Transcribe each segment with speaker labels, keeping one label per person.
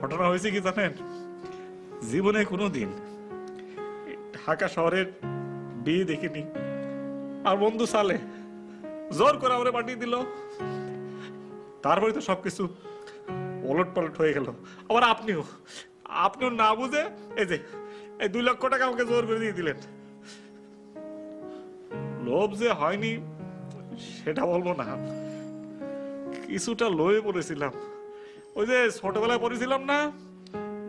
Speaker 1: ঘটনা হয়েছে কি জানেন? জীবনে কোনো দিন ঢাকা শহরের বিয়ে দেখিনি। আর বন্ধু সালে জোর করে আমারে পাঠিয়ে দিল। তারপরে তো সবকিছু ওলট পালট হয়ে গেল। আবার আপনিও। আপনিও না বুঝে এই যে, এই দুই লক্ষ টাকা আমাকে জোর করে দিয়ে দিলেন। লোভ যে হয়নি, সেটা বলব না। কিছুটা লোয়ে পড়েছিলাম। ওই যে ছোটবেলায় পড়েছিলাম না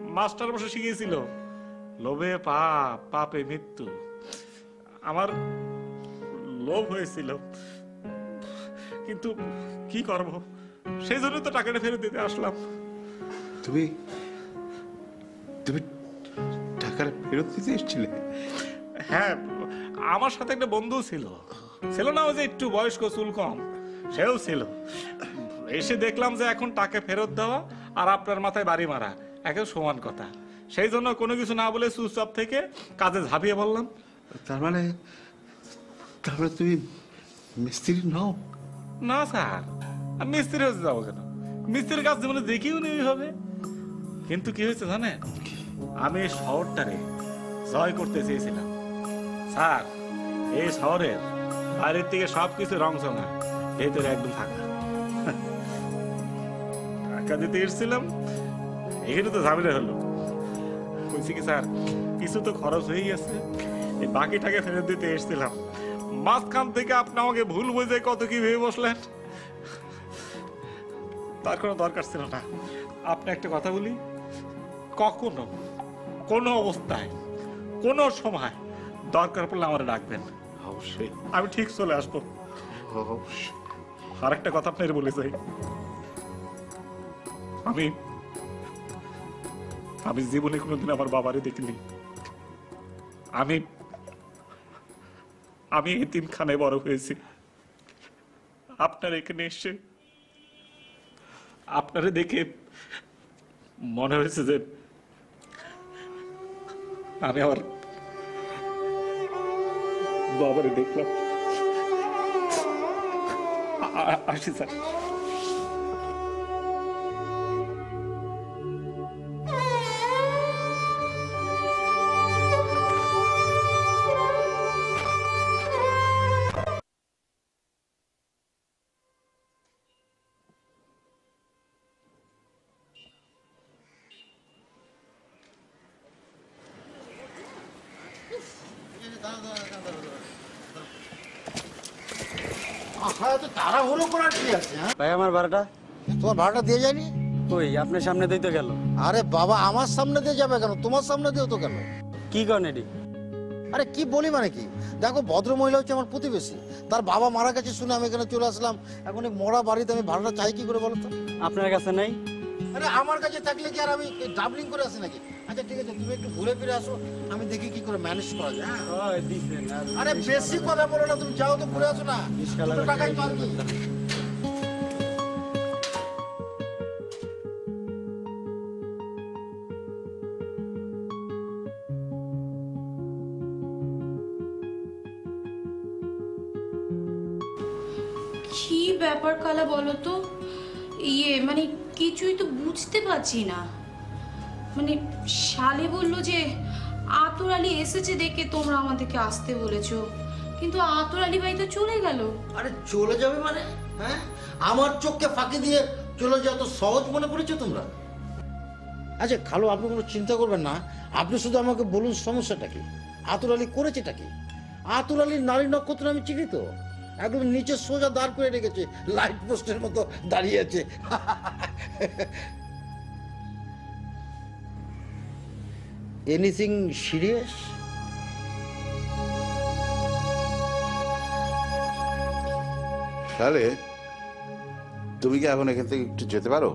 Speaker 1: মাস্টার বসে শিখিয়েছিল লোভে পাপ পাপে মৃত্যু। আমার লোভ হয়েছিল। কিন্তু কি করব? সেই জন্য তো টাকাটা ফেরত দিতে আসলাম।
Speaker 2: তুমি তুমি টাকাটা ফেরত দিতে এসেছিলে?
Speaker 1: হ্যাঁ আমার সাথে একটা বন্ধু ছিল। ছিল না ওই যে একটু বয়স্ক চুল কম সেও ছিল। এসে দেখলাম যে এখন টাকা ফেরত দেওয়া আর আপনার মাথায় বাড়ি মারা। একে সমান কথা। সেই জন্য কোনো কিছু না বলে চুপচাপ থেকে কাজে ঝাঁপিয়ে বললাম
Speaker 2: তার মানে তার মানে তুমি মিস্ত্রি নও?
Speaker 1: না স্যার আমি মিস্ত্রি হতে যাব কেন? মিস্ত্রির কাজ জীবনে দেখিও নি হবে কিন্তু কি হয়েছে জানেন? আমি এই শহরটারে জয় করতে চেয়েছিলাম। স্যার এই শহরের বাইরের থেকে সবকিছু রং চঙা ভেতরে একদম ফাঁকা। টাকা দিতে এসেছিলাম এখানে তো ঝামেলা হলো। বলছি কি স্যার কিছু তো খরচ হয়ে গেছে। এই বাকি টাকা ফেরত দিতে এসেছিলাম। মাঝখান থেকে আপনি আমাকে ভুল বুঝে কত কি ভেবে বসলেন? তার কোনো দরকার ছিল না। আপনি একটা কথা বলি কখনো কোনো অবস্থায় কোনো সময় দরকার পড়লে আমার ডাকবেন।
Speaker 2: অবশ্যই।
Speaker 1: আমি ঠিক চলে আসব।
Speaker 2: অবশ্যই।
Speaker 1: আর একটা কথা আপনার বলে যাই আমি আমি জীবনে কোনোদিন আমার বাবারে দেখিনি। আমি আমি এতিমখানায় বড় হয়েছি। আপনার এখানে এসে, আপনারে দেখে মনে হয়েছে যে আমি আমার বাবারে দেখলাম। আসি স্যার।
Speaker 3: হ্যাঁ তো তাড়াহুড়ো করার কি আছে হ্যাঁ?
Speaker 4: ভাই আমার ভাড়াটা?
Speaker 3: তোমার ভাড়াটা দিয়ে যায়নি?
Speaker 4: ওই আপনার সামনে তো গেল।
Speaker 3: আরে বাবা আমার সামনে দিয়ে যাবে কেন? তোমার সামনে দিয়েও তো
Speaker 4: কি করেন এটি?
Speaker 3: আরে কি বলি মানে কি? দেখো ভদ্র মহিলা হচ্ছে আমার প্রতিবেশী। তার বাবা মারা গেছে শুনে আমি এখানে চলে আসলাম। এখন এই মরা বাড়িতে আমি ভাড়াটা চাই কি করে বলো তো?
Speaker 4: আপনার কাছে নেই?
Speaker 3: আরে আমার কাছে থাকলে কি আর আমি ডাবলিং করে আসি নাকি? আচ্ছা ঠিক আছে তুমি একটু ঘুরে ফিরে আসো আমি দেখি কি করে ম্যানেজ করা যায়। হ্যাঁ? আরে বেশি কথা বলো না তুমি যাও তো ঘুরে আসো না। টাকাই পারবি।
Speaker 5: কি ব্যাপার কালা বলো তো? ইয়ে মানে কিছুই তো বুঝতে পারছি না। মানে শালে বলল যে, আতর আলী এসেছে দেখে তোমরা আমাদেরকে আসতে বলেছ। কিন্তু আতর আলী ভাই তো চলে গেল।
Speaker 3: আরে চলে যাবে মানে? হ্যাঁ? আমার চোখকে ফাঁকি দিয়ে চলে যাও তো সহজ মনে করেছ তোমরা। আচ্ছা খালো, আপনি কোনো চিন্তা করবেন না। আপনি শুধু আমাকে বলুন সমস্যাটা কি? আতুর আলী করেছেটা কি? আতুর আলীর নারী নক্ষত্র আমি চিনি তো? একদম নিচে সোজা দাঁড় করে রেখেছে লাইট পোস্টের মতো দাঁড়িয়ে আছে। এনিথিং সিরিয়াস
Speaker 2: তাহলে তুমি কি এখন এখান থেকে একটু যেতে পারো?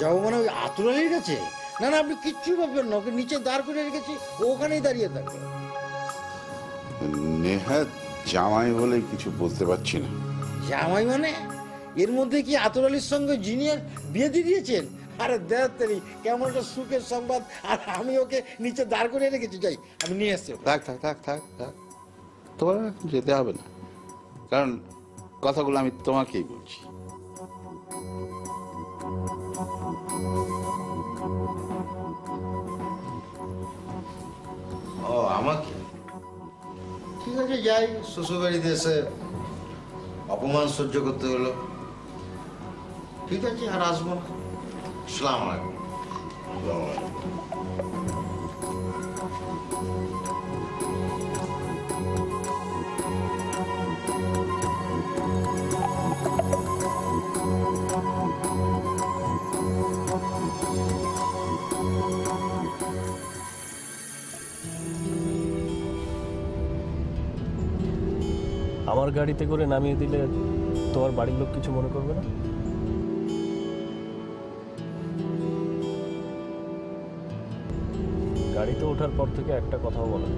Speaker 3: যাব মানে ওই আতুর আলীর কাছে? না না আপনি কিচ্ছু ভাববেন না ওকে নিচে দাঁড় করে রেখেছি ওখানেই দাঁড়িয়ে থাকবে।
Speaker 2: নেহাত জামাই বলে কিছু বলতে পারছি না।
Speaker 3: জামাই মানে? এর মধ্যে কি আতর আলীর সঙ্গে জিনিয়ার বিয়ে দিয়ে দিয়েছেন? আরে দেখ তেরি কেমন একটা সুখের সংবাদ। আর আমি ওকে নিচে দাঁড় করে রেখেছি যাই আমি নিয়ে আসছি
Speaker 2: থাক থাক থাক থাক থাক। তোমার যেতে হবে না। কারণ কথাগুলো আমি তোমাকেই বলছি।
Speaker 3: ও আমাকে? ঠিক আছে যাই। শ্বশুরবাড়িতে এসে অপমান সহ্য করতে হলো। ঠিক আছে আর আসব না। সালাম আলাইকুম।
Speaker 6: আমার গাড়িতে করে নামিয়ে দিলে তোমার বাড়ির লোক কিছু মনে করবে না গাড়িতে ওঠার পর থেকে একটা কথাও বলা।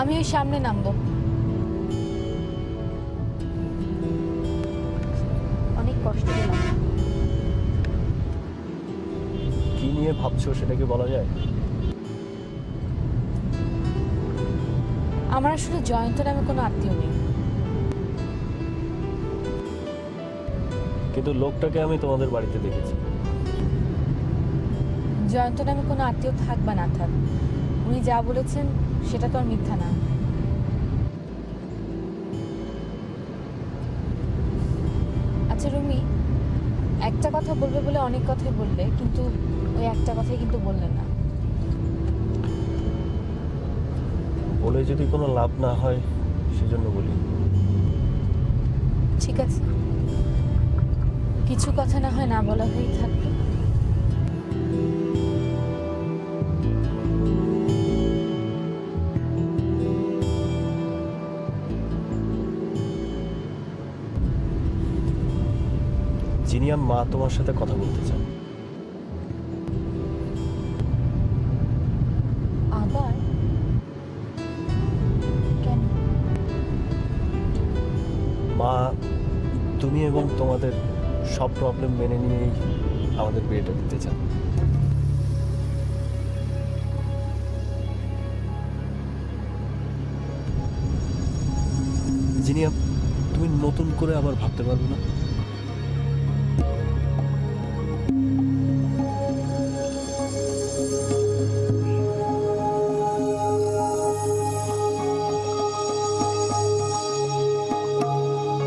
Speaker 7: আমি ওই সামনে নামবো
Speaker 6: ভাবছ সেটা কি বলা যায়?
Speaker 7: আমার আসলে জয়ন্ত নামে কোনো আত্মীয় নেই।
Speaker 6: কিন্তু লোকটাকে আমি তোমাদের বাড়িতে দেখেছি।
Speaker 7: জয়ন্ত নামে কোনো আত্মীয় থাক বা না থাক উনি যা বলেছেন সেটা তো আর মিথ্যা না। আচ্ছা রুমি একটা কথা বলবে বলে অনেক কথাই বললে কিন্তু ওই একটা কথাই কিন্তু বললেন না।
Speaker 6: বলে যদি কোনো লাভ না হয় সেজন্য বলি।
Speaker 7: ঠিক আছে। কিছু কথা না হয় না বলা হয়েই থাকবে।
Speaker 6: জিনিয়ার মা তোমার সাথে কথা বলতে চান। এবং তোমাদের সব প্রবলেম মেনে নিয়েই আমাদের বিয়েটা দিতে চান জিনিয়া, তুমি নতুন করে আবার ভাবতে পারবে না?